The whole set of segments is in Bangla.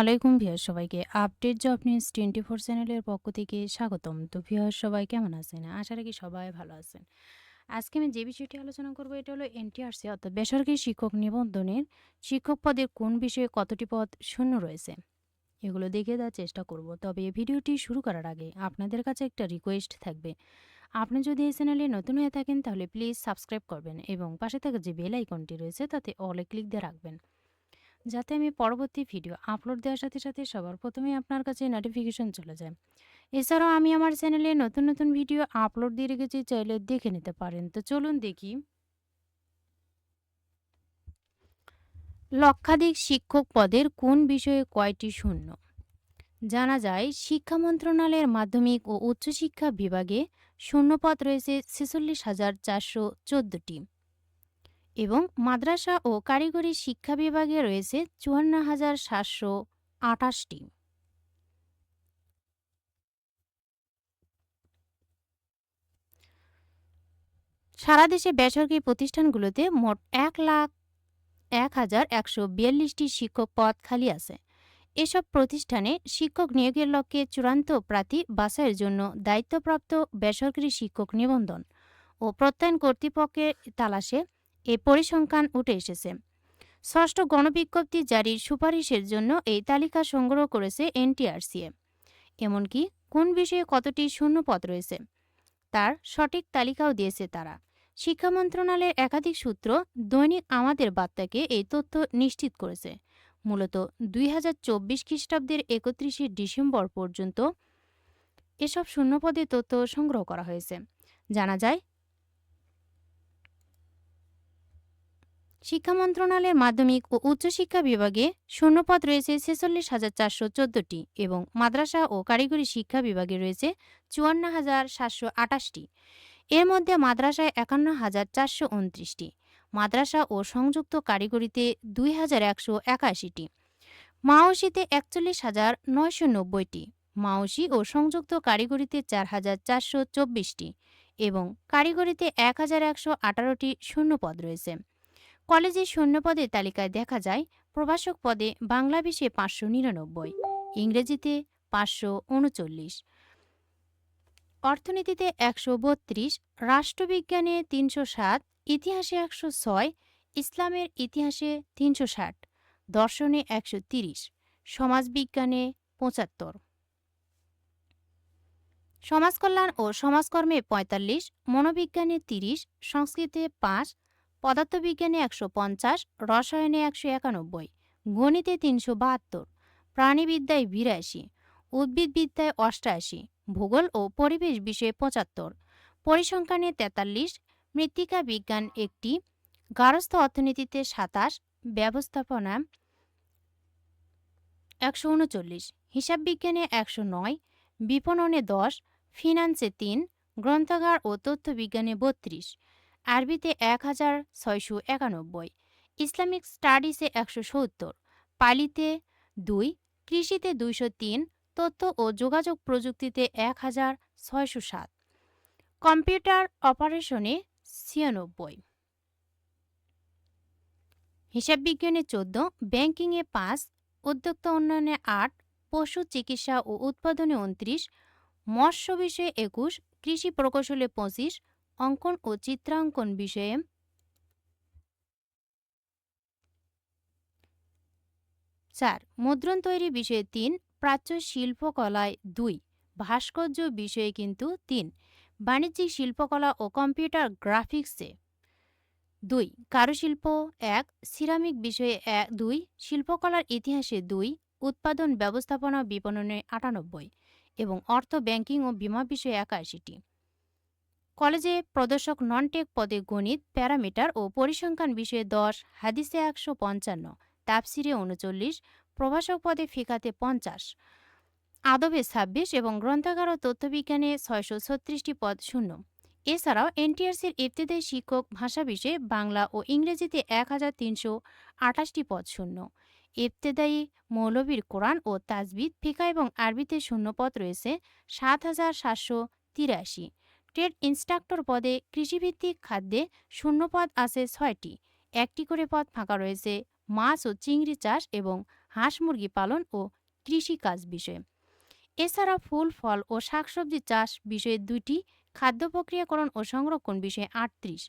আলাইকুম ভিউয়ার সবাইকে update job news twenty four চ্যানেলের পক্ষ থেকে স্বাগতম। তো ভিউয়ার সবাই কেমন আছেন? আশা রাখি সবাই ভালো আছেন। আজকে আমি যে বিষয়টি আলোচনা করব, এটা হলো এনটিআরসি, অর্থাৎ বেসরকারি শিক্ষক নিবন্ধনের শিক্ষক পদের কোন বিষয়ে কতটি পদ শূন্য রয়েছে, এগুলো দেখে দেওয়ার চেষ্টা করব। তবে এই ভিডিওটি শুরু করার আগে আপনাদের কাছে একটা রিকোয়েস্ট থাকবে। আপনি যদি এই চ্যানেলে নতুন হয়ে থাকেন, তাহলে প্লিজ সাবস্ক্রাইব করবেন এবং পাশে থাকা যে বেল আইকনটি রয়েছে, তাতে অলে ক্লিক দিয়ে রাখবেন। যাতে আমি পরবর্তী ভিডিও আপলোড দেওয়ার সাথে সাথে সবার প্রথমেই আপনার কাছে নোটিফিকেশন চলে যায়। এছাড়াও আমি আমার চ্যানেলে নতুন নতুন ভিডিও আপলোড দিয়ে রেখেছি, চাইলে দেখে নিতে পারেন। তো চলুন দেখি। লক্ষাধিক শিক্ষক পদের কোন বিষয়ে কয়টি শূন্য? জানা যায়, শিক্ষা মন্ত্রণালয়ের মাধ্যমিক ও উচ্চশিক্ষা বিভাগে শূন্যপদ রয়েছে ছেচল্লিশ হাজার চারশো চোদ্দোটি। এবং মাদ্রাসা ও কারিগরি শিক্ষা বিভাগে রয়েছে চুয়ান্ন হাজার সাতশো আঠাশটি সারা দেশে বেসরকারি প্রতিষ্ঠানগুলোতে মোট এক লাখ এক হাজার একশো বিয়াল্লিশটি শিক্ষক পদ খালি আছে। এসব প্রতিষ্ঠানে শিক্ষক নিয়োগের লক্ষ্যে চূড়ান্ত প্রার্থী বাছাইয়ের জন্য দায়িত্বপ্রাপ্ত বেসরকারি শিক্ষক নিবন্ধন ও প্রত্যয়ন কর্তৃপক্ষের তালাশে এ পরিসংখ্যান উঠে এসেছে। ষষ্ঠ গণবিজ্ঞপ্তি জারির সুপারিশের জন্য এই তালিকা সংগ্রহ করেছে এনটিআরসিএ এমনকি কোন বিষয়ে কতটি শূন্য পদ রয়েছে, তার সঠিক তালিকাও দিয়েছে তারা। শিক্ষা মন্ত্রণালয়ের একাধিক সূত্র দৈনিক আমাদের বার্তাকে এই তথ্য নিশ্চিত করেছে। মূলত দুই হাজার চব্বিশ খ্রিস্টাব্দের একত্রিশে ডিসেম্বর পর্যন্ত এসব শূন্যপদে তথ্য সংগ্রহ করা হয়েছে। জানা যায় শিক্ষা মন্ত্রণালয়ের মাধ্যমিক ও উচ্চশিক্ষা বিভাগে শূন্যপদ রয়েছে ছেচল্লিশ হাজার চারশো চোদ্দোটি এবং মাদ্রাসা ও কারিগরি শিক্ষা বিভাগে রয়েছে চুয়ান্ন হাজার সাতশো আটাশটি। এর মধ্যে মাদ্রাসায় একান্ন হাজার চারশো উনত্রিশটি, মাদ্রাসা ও সংযুক্ত কারিগরিতে দুই হাজার একশো একাশিটি, মাওসিতে একচল্লিশ হাজার নয়শো নব্বইটি, মাওসি ও সংযুক্ত কারিগরিতে চার হাজার চারশো চব্বিশটি এবং কারিগরিতে এক হাজার একশো আঠারোটি শূন্যপদ রয়েছে। কলেজের শূন্যপদের তালিকায় দেখা যায়, প্রভাষক পদে বাংলা বিষয়ে পাঁচশো নিরানব্বই, ইংরেজিতে পাঁচশো উনচল্লিশ, অর্থনীতিতে একশো বত্রিশ, রাষ্ট্রবিজ্ঞানে তিনশো সাত, ইতিহাসে একশো ছয়, ইসলামের ইতিহাসে তিনশো ষাট, দর্শনে একশো তিরিশ, সমাজবিজ্ঞানে পঁচাত্তর। সমাজকল্যাণ ও সমাজকর্মে পঁয়তাল্লিশ, মনোবিজ্ঞানে তিরিশ, সংস্কৃতে পাঁচ পদার্থবিজ্ঞানে একশো পঞ্চাশ, রসায়নে একশো একানব্বই, গণিতে তিনশো বাহাত্তর, প্রাণীবিদ্যায় বিরাশি, উদ্ভিদবিদ্যায় অষ্টাশি, ভূগোল ও পরিবেশ বিষয়ে পঁচাত্তর, পরিসংখ্যানে তেতাল্লিশ, মৃত্তিকা বিজ্ঞান একটি গারস্থ অর্থনীতিতে সাতাশ, ব্যবস্থাপনা একশো উনচল্লিশ, হিসাব বিজ্ঞানে একশো নয়, বিপণনে দশ, ফিনান্সে তিন, গ্রন্থাগার ও তথ্য বিজ্ঞানে বত্রিশ আরবিতে এক হাজার ছয়শো একানব্বই, ইসলামিক স্টাডিজে একশো সত্তর, পালিতে দুই, কৃষিতে দুইশো তিন, তথ্য ও যোগাযোগ প্রযুক্তিতে এক হাজার ছয়শো সাত। কম্পিউটার অপারেশনে ছিয়ানব্বই। হিসাব বিজ্ঞানে চোদ্দ ব্যাংকিংয়ে পাঁচ, উদ্যোক্তা উন্নয়নে আট, পশু চিকিৎসা ও উৎপাদনে উনত্রিশ মৎস্য বিষয়ে একুশ, কৃষি প্রকৌশলে পঁচিশ অঙ্কন ও চিত্রাঙ্কন বিষয়ে। চার, মুদ্রণ তৈরি বিষয়ে তিন, প্রাচ্য শিল্পকলায় দুই, ভাস্কর্য বিষয়ে কিন্তু তিন, বাণিজ্যিক শিল্পকলা ও কম্পিউটার গ্রাফিক্সে। দুই, কারুশিল্প এক, সিরামিক বিষয়ে এক দুই, শিল্পকলার ইতিহাসে দুই, উৎপাদন ব্যবস্থাপনা বিপণনে আটানব্বই এবং অর্থ ব্যাংকিং ও বিমা বিষয়ে একাশিটি। কলেজে প্রদর্শক নন টেক পদে গণিত, প্যারামিটার ও পরিসংখ্যান বিষয়ে দশ, হাদিসে একশো পঞ্চান্ন তাপসিরে উনচল্লিশ, প্রভাষক পদে ফিকাতে পঞ্চাশ। আদবে ছাব্বিশ এবং গ্রন্থাগার ও তথ্যবিজ্ঞানে ছয়শো ছত্রিশটি পদ শূন্য। এছাড়াও এনটিআরসির ইবতেদায়ী শিক্ষক ভাষা বিষয়ে বাংলা ও ইংরেজিতে এক হাজার তিনশো আঠাশটি পদ শূন্য। ইবতেদায়ী মৌলবীর কোরআন ও তাজবিদ, ফিকা এবং আরবিতে শূন্য পদ রয়েছে, সাত হাজার সাতশো তিরাশি। ট্রেড ইনস্ট্রাক্টর পদে কৃষিভিত্তিক খাদ্যে শূন্যপদ আছে ছয়টি। একটি করে পদ ফাঁকা রয়েছে মাছ ও চিংড়ি চাষ এবং হাঁস মুরগি পালন ও কৃষিকাজ বিষয়ে। এছাড়া ফুল, ফল ও শাকসবজি চাষ বিষয়ে দুইটি, খাদ্য প্রক্রিয়াকরণ ও সংরক্ষণ বিষয়ে আটত্রিশ।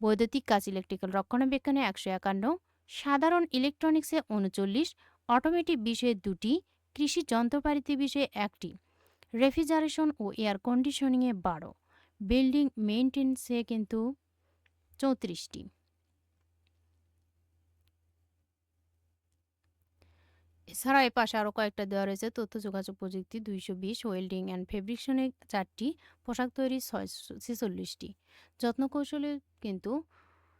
বৈদ্যুতিক কাজ ইলেকট্রিক্যাল রক্ষণাবেক্ষণে একশো একান্ন, সাধারণ ইলেকট্রনিক্সে উনচল্লিশ, অটোমেটিক বিষয়ে দুটি, কৃষি যন্ত্রপাতি বিষয়ে একটি। রেফ্রিজারেশন ও এয়ার কন্ডিশনিংয়ে বারো। বিল্ডিং মেইনটেন্সে কিন্তু চৌত্রিশটি। এছাড়া এ পাশে আরও কয়েকটা দেওয়া রয়েছে, তথ্য, যোগাযোগ প্রযুক্তি দুইশো বিশ ওয়েল্ডিং অ্যান্ড ফেব্রিকশনে চারটি, পোশাক তৈরি ছয় ছেচল্লিশটি। যত্ন কৌশলে কিন্তু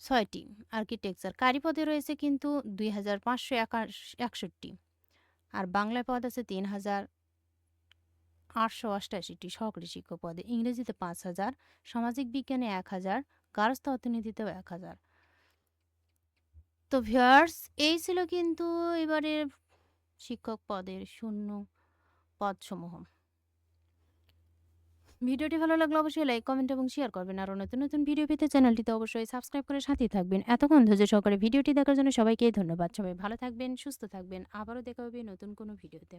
ছয়টি। আর্কিটেকচার কারি পদে রয়েছে কিন্তু দুই হাজার পাঁচশো একষট্টি। আর বাংলায় পদ আছে তিন হাজার আটশো অষ্টাশিটি সহকারী শিক্ষক পদে ইংরেজিতে পাঁচ হাজার, সামাজিক বিজ্ঞানে এক হাজার গার্হস্থ অর্থনীতিতেও এক হাজার। তো ভিউয়ার্স, এই ছিল কিন্তু এবারে শিক্ষক পদের শূন্য পদসমূহ। ভিডিওটি ভালো লাগলে অবশ্যই লাইক, কমেন্ট এবং শেয়ার করবেন। আরও নতুন নতুন ভিডিও পেতে চ্যানেলটিতে অবশ্যই সাবস্ক্রাইব করে সাথেই থাকবেন। এতক্ষণ ধৈর্য সহকারে ভিডিওটি দেখার জন্য সবাইকে ধন্যবাদ। সবাই ভালো থাকবেন, সুস্থ থাকবেন। আবারও দেখা হবে নতুন কোনো ভিডিওতে।